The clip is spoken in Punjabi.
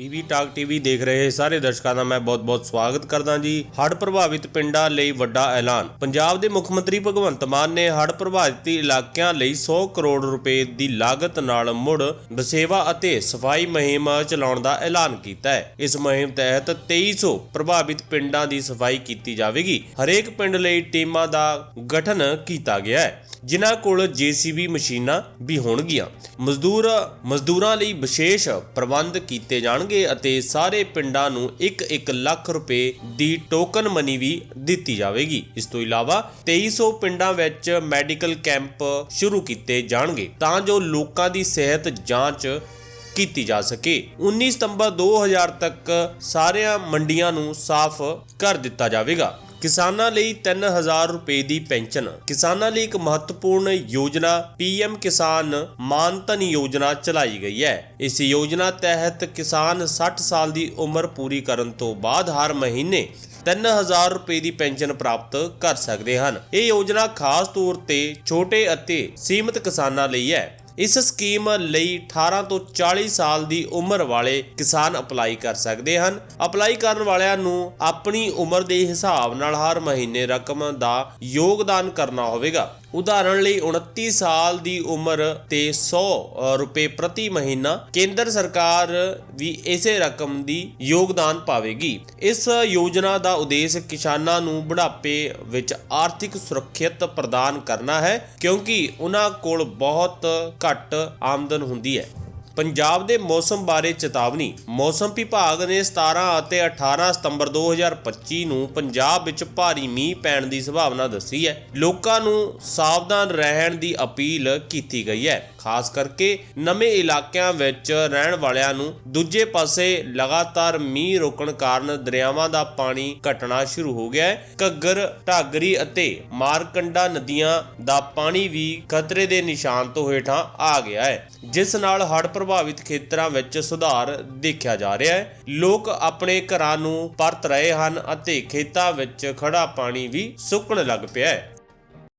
ਪੀਵੀ ਟਾਕ ਟੀਵੀ ਦੇਖ ਰਹੇ ਸਾਰੇ ਦਰਸ਼ਕਾਂ ਦਾ ਮੈਂ ਬਹੁਤ-ਬਹੁਤ ਸਵਾਗਤ ਕਰਦਾ ਜੀ। ਹੜ੍ਹ ਪ੍ਰਭਾਵਿਤ ਪਿੰਡਾਂ ਲਈ ਵੱਡਾ ਐਲਾਨ। ਪੰਜਾਬ ਦੇ ਮੁੱਖ ਮੰਤਰੀ ਭਗਵੰਤ ਮਾਨ ਨੇ ਹੜ੍ਹ ਪ੍ਰਭਾਵਿਤ ਇਲਾਕਿਆਂ ਲਈ 100 ਕਰੋੜ ਰੁਪਏ ਦੀ ਲਾਗਤ ਨਾਲ ਮੁੜ ਬਸੇਵਾ ਅਤੇ ਸਫ਼ਾਈ ਮੁਹਿੰਮ ਚਲਾਉਣ ਦਾ ਐਲਾਨ ਕੀਤਾ ਹੈ। ਇਸ ਮੁਹਿੰਮ ਤਹਿਤ 2300 ਪ੍ਰਭਾਵਿਤ ਪਿੰਡਾਂ ਦੀ ਸਫ਼ਾਈ ਕੀਤੀ ਜਾਵੇਗੀ। ਹਰੇਕ ਪਿੰਡ ਲਈ ਟੀਮਾਂ ਦਾ ਗਠਨ ਕੀਤਾ ਗਿਆ ਹੈ। ਜਿਨ੍ਹਾਂ ਕੋਲ ਜੀਸੀਬੀ ਮਸ਼ੀਨਾਂ ਵੀ ਹੋਣਗੀਆਂ। ਮਜ਼ਦੂਰ, ਮਜ਼ਦੂਰਾਂ ਲਈ ਵਿਸ਼ੇਸ਼ ਪ੍ਰਬੰਧ ਕੀਤੇ ਜਾਣਗੇ। ਅਤੇ ਸਾਰੇ ਪਿੰਡਾਂ ਨੂੰ 1-1 ਲੱਖ ਰੁਪਏ ਦੀ ਟੋਕਨ ਮਨੀ ਵੀ ਦਿੱਤੀ ਜਾਵੇਗੀ। ਇਸ ਤੋਂ ਇਲਾਵਾ 2300 ਪਿੰਡਾਂ ਵਿੱਚ ਮੈਡੀਕਲ ਕੈਂਪ ਸ਼ੁਰੂ ਕੀਤੇ ਜਾਣਗੇ ਤਾਂ ਜੋ ਲੋਕਾਂ ਦੀ ਸਿਹਤ ਜਾਂਚ ਕੀਤੀ ਜਾ ਸਕੇ। 19 ਸਤੰਬਰ 2000 ਤੱਕ ਸਾਰੀਆਂ ਮੰਡੀਆਂ ਨੂੰ ਸਾਫ਼ ਕਰ ਦਿੱਤਾ ਜਾਵੇਗਾ। ਕਿਸਾਨਾਂ ਲਈ 3000 ਰੁਪਏ ਦੀ ਪੈਨਸ਼ਨ। ਕਿਸਾਨਾਂ ਲਈ ਇੱਕ ਮਹੱਤਵਪੂਰਨ ਯੋਜਨਾ ਪੀਐਮ ਕਿਸਾਨ ਮਾਨਧਨ ਯੋਜਨਾ ਚਲਾਈ ਗਈ ਹੈ। ਇਸ ਯੋਜਨਾ ਤਹਿਤ ਕਿਸਾਨ 60 ਸਾਲ ਦੀ ਉਮਰ ਪੂਰੀ ਕਰਨ ਤੋਂ ਬਾਅਦ ਹਰ ਮਹੀਨੇ 3000 ਰੁਪਏ ਦੀ ਪੈਨਸ਼ਨ ਪ੍ਰਾਪਤ ਕਰ ਸਕਦੇ ਹਨ। ਇਹ ਯੋਜਨਾ ਖਾਸ ਤੌਰ ਤੇ ਛੋਟੇ ਅਤੇ ਸੀਮਿਤ ਕਿਸਾਨਾਂ ਲਈ ਹੈ। ਇਸ ਸਕੀਮ ਲਈ 18 ਤੋਂ 40 ਸਾਲ ਦੀ ਉਮਰ ਵਾਲੇ ਕਿਸਾਨ ਅਪਲਾਈ ਕਰ ਸਕਦੇ ਹਨ। ਅਪਲਾਈ ਕਰਨ ਵਾਲਿਆਂ ਨੂੰ ਆਪਣੀ ਉਮਰ ਦੇ ਹਿਸਾਬ ਨਾਲ ਹਰ ਮਹੀਨੇ ਰਕਮ ਦਾ ਯੋਗਦਾਨ ਕਰਨਾ ਹੋਵੇਗਾ। ਉਦਾਹਰਣ ਲਈ 29 ਸਾਲ ਦੀ ਉਮਰ ਤੇ 100 ਰੁਪਏ ਪ੍ਰਤੀ ਮਹੀਨਾ ਕੇਂਦਰ ਸਰਕਾਰ ਵੀ ਇਸੇ ਰਕਮ ਦੀ ਯੋਗਦਾਨ ਪਾਵੇਗੀ। ਇਸ ਯੋਜਨਾ ਦਾ ਉਦੇਸ਼ ਕਿਸਾਨਾਂ ਨੂੰ ਬੁਢਾਪੇ ਵਿੱਚ ਆਰਥਿਕ ਸੁਰੱਖਿਅਤ ਪ੍ਰਦਾਨ ਕਰਨਾ ਹੈ, ਕਿਉਂਕਿ ਉਹਨਾਂ ਕੋਲ ਬਹੁਤ ਘੱਟ ਆਮਦਨ ਹੁੰਦੀ ਹੈ। ਪੰਜਾਬ ਦੇ ਮੌਸਮ ਬਾਰੇ ਚੇਤਾਵਨੀ। ਮੌਸਮ ਵਿਭਾਗ ਨੇ 17 ਅਤੇ 18 ਸਤੰਬਰ 2025 ਨੂੰ ਪੰਜਾਬ ਵਿੱਚ ਭਾਰੀ ਮੀਂਹ ਪੈਣ ਦੀ ਸੰਭਾਵਨਾ ਦੱਸੀ ਹੈ। ਲੋਕਾਂ ਨੂੰ ਸਾਵਧਾਨ ਰਹਿਣ ਦੀ ਅਪੀਲ ਕੀਤੀ ਗਈ ਹੈ। ਖਾਸ ਕਰਕੇ ਨਵੇਂ ਇਲਾਕਿਆਂ ਵਿੱਚ ਰਹਿਣ ਵਾਲਿਆਂ ਨੂੰ ਦੂਜੇ ਪਾਸੇ ਲਗਾਤਾਰ ਮੀਂਹ ਰੁਕਣ ਕਾਰਨ ਦਰਿਆਵਾਂ ਦਾ ਪਾਣੀ ਘਟਣਾ ਸ਼ੁਰੂ ਹੋ ਗਿਆ ਹੈ। ਘੱਗਰ, ਢਾਗਰੀ ਅਤੇ ਮਾਰਕੰਡਾ ਨਦੀਆਂ ਦਾ ਪਾਣੀ ਵੀ ਖਤਰੇ ਦੇ ਨਿਸ਼ਾਨ ਤੋਂ ਹੇਠਾਂ ਆ ਗਿਆ ਹੈ। ਜਿਸ ਨਾਲ ਹੜ੍ਹ ਪ੍ਰਭਾਵਿਤ ਖੇਤਰਾਂ ਵਿੱਚ ਸੁਧਾਰ ਦੇਖਿਆ ਜਾ ਰਿਹਾ ਹੈ। ਲੋਕ ਆਪਣੇ ਘਰਾਂ ਨੂੰ ਪਰਤ ਰਹੇ ਹਨ ਅਤੇ ਖੇਤਾਂ ਵਿੱਚ ਖੜਾ ਪਾਣੀ ਵੀ ਸੁੱਕਣ ਲੱਗ ਪਿਆ ਹੈ।